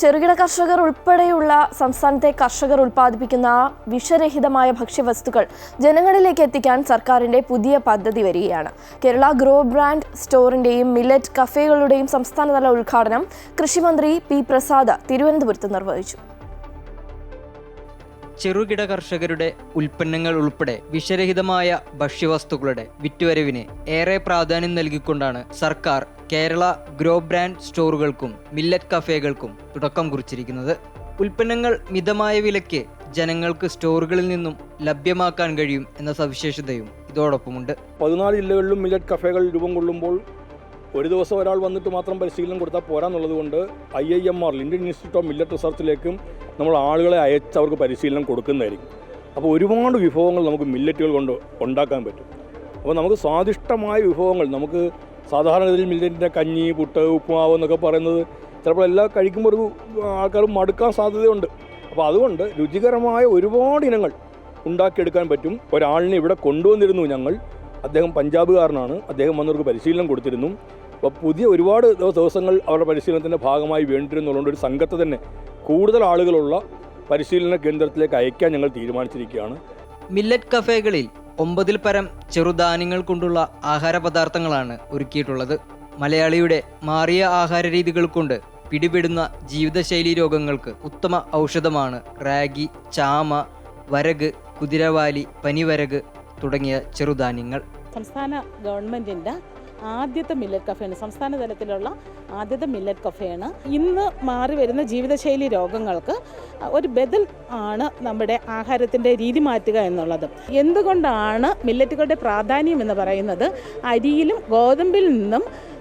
ചെറുകിട കർഷകർ ഉൾപ്പെടെയുള്ള സംസ്ഥാനത്തെ കർഷകർ ഉൽപ്പാദിപ്പിക്കുന്ന വിഷരഹിതമായ ഭക്ഷ്യവസ്തുക്കൾ ജനങ്ങളിലേക്ക് എത്തിക്കാൻ സർക്കാരിന്റെ പുതിയ പദ്ധതി വരികയാണ്. കേരള ഗ്രോ ബ്രാൻഡ് സ്റ്റോറിന്റെയും മില്ലറ്റ് കഫേകളുടെയും സംസ്ഥാനതല ഉദ്ഘാടനം കൃഷിമന്ത്രി പി പ്രസാദ് തിരുവനന്തപുരത്ത് നിർവഹിച്ചു. ചെറുകിട കർഷകരുടെ ഉൽപ്പന്നങ്ങൾ ഉൾപ്പെടെ വിഷരഹിതമായ ഭക്ഷ്യവസ്തുക്കളുടെ വിറ്റുവരവിന് ഏറെ പ്രാധാന്യം നൽകിക്കൊണ്ടാണ് സർക്കാർ കേരള ഗ്രോ ബ്രാൻഡ് സ്റ്റോറുകൾക്കും മില്ലറ്റ് കഫേകൾക്കും തുടക്കം കുറിച്ചിരിക്കുന്നത്. ഉൽപ്പന്നങ്ങൾ മിതമായ വിലയ്ക്ക് ജനങ്ങൾക്ക് സ്റ്റോറുകളിൽ നിന്നും ലഭ്യമാക്കാൻ കഴിയും എന്ന സവിശേഷതയും ഇതോടൊപ്പമുണ്ട്. പതിനാല് ജില്ലകളിലും മില്ലറ്റ് കഫേകൾ രൂപം കൊള്ളുമ്പോൾ ഒരു ദിവസം ഒരാൾ വന്നിട്ട് മാത്രം പരിശീലനം കൊടുത്താൽ പോരാന്നുള്ളത് കൊണ്ട് ഐ ഐ എം ആറിൽ ഇന്ത്യൻ ഇൻസ്റ്റിറ്റ്യൂട്ട് ഓഫ് മില്ലറ്റ് റിസർച്ചിലേക്കും നമ്മൾ ആളുകളെ അയച്ച് അവർക്ക് പരിശീലനം കൊടുക്കുന്നതായിരിക്കും. അപ്പോൾ ഒരുപാട് വിഭവങ്ങൾ നമുക്ക് മില്ലറ്റുകൾ കൊണ്ട് ഉണ്ടാക്കാൻ പറ്റും. അപ്പോൾ നമുക്ക് സ്വാദിഷ്ടമായ വിഭവങ്ങൾ നമുക്ക് സാധാരണഗതിയിൽ മില്ലറ്റിന്റെ കഞ്ഞി പുട്ട് ഉപ്പുമാവ് എന്നൊക്കെ പറയുന്നത് ചിലപ്പോൾ എല്ലാം കഴിക്കുമ്പോൾ ഒരു ആൾക്കാർ മടുക്കാൻ സാധ്യതയുണ്ട്. അപ്പോൾ അതുകൊണ്ട് രുചികരമായ ഒരുപാട് ഇനങ്ങൾ ഉണ്ടാക്കിയെടുക്കാൻ പറ്റും. ഒരാളിനെ ഇവിടെ കൊണ്ടുവന്നിരുന്നു ഞങ്ങൾ. അദ്ദേഹം പഞ്ചാബുകാരനാണ്. അദ്ദേഹം വന്നവർക്ക് പരിശീലനം കൊടുത്തിരുന്നു. അപ്പോൾ പുതിയ ഒരുപാട് ദിവസങ്ങൾ അവരുടെ പരിശീലനത്തിന്റെ ഭാഗമായി വേണ്ടിയിരുന്നുള്ളതുകൊണ്ട് ഒരു സംഘത്തെ തന്നെ കൂടുതൽ ആളുകളുള്ള പരിശീലന കേന്ദ്രത്തിലേക്ക് അയക്കാൻ ഞങ്ങൾ തീരുമാനിച്ചിരിക്കുകയാണ്. മില്ലറ്റ് കഫേകളിൽ ഒമ്പതിൽ പരം ചെറുധാന്യങ്ങൾ കൊണ്ടുള്ള ആഹാര പദാർത്ഥങ്ങളാണ് ഒരുക്കിയിട്ടുള്ളത്. മലയാളിയുടെ മാറിയ ആഹാര രീതികൾ കൊണ്ട് പിടിപെടുന്ന ജീവിതശൈലി രോഗങ്ങൾക്ക് ഉത്തമ ഔഷധമാണ് റാഗി ചാമ വരക് കുതിരവാലി പനിവരക് തുടങ്ങിയ ചെറുധാന്യങ്ങൾ. സംസ്ഥാന ഗവൺമെന്റിന്റെ ആദ്യത്തെ മില്ലറ്റ് കഫേയാണ് സംസ്ഥാന തലത്തിലുള്ള ആദ്യത്തെ മില്ലറ്റ് കഫേയാണ് ഇന്ന് മാറി വരുന്ന ജീവിതശൈലി രോഗങ്ങൾക്ക് ഒരു ബദൽ ആണ് നമ്മുടെ ആഹാരത്തിന്റെ രീതി മാറ്റുക എന്നുള്ളത്. എന്തുകൊണ്ടാണ് മില്ലറ്റുകളുടെ പ്രാധാന്യം എന്ന് പറയുന്നത്? അരിയിലും ഗോതമ്പിൽ നിന്നും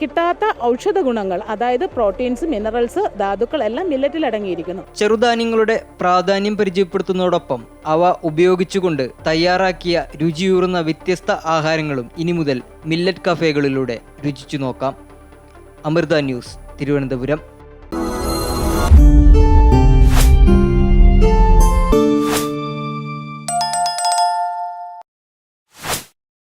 കിട്ടാത്ത ഔഷധ ഗുണങ്ങൾ അതായത് പ്രോട്ടീൻസ് മിനറൽസ് ധാതുക്കൾ എല്ലാം മില്ലറ്റിൽ അടങ്ങിയിരിക്കുന്നു. ചെറുധാന്യങ്ങളുടെ പ്രാധാന്യം പരിചയപ്പെടുത്തുന്നതോടൊപ്പം അവ ഉപയോഗിച്ചുകൊണ്ട് തയ്യാറാക്കിയ രുചിയൂറുന്ന വ്യത്യസ്ത ആഹാരങ്ങളും ഇനി മുതൽ മില്ലറ്റ് കഫേകളിലൂടെ രുചിച്ചു നോക്കാം. അമൃത ന്യൂസ് തിരുവനന്തപുരം.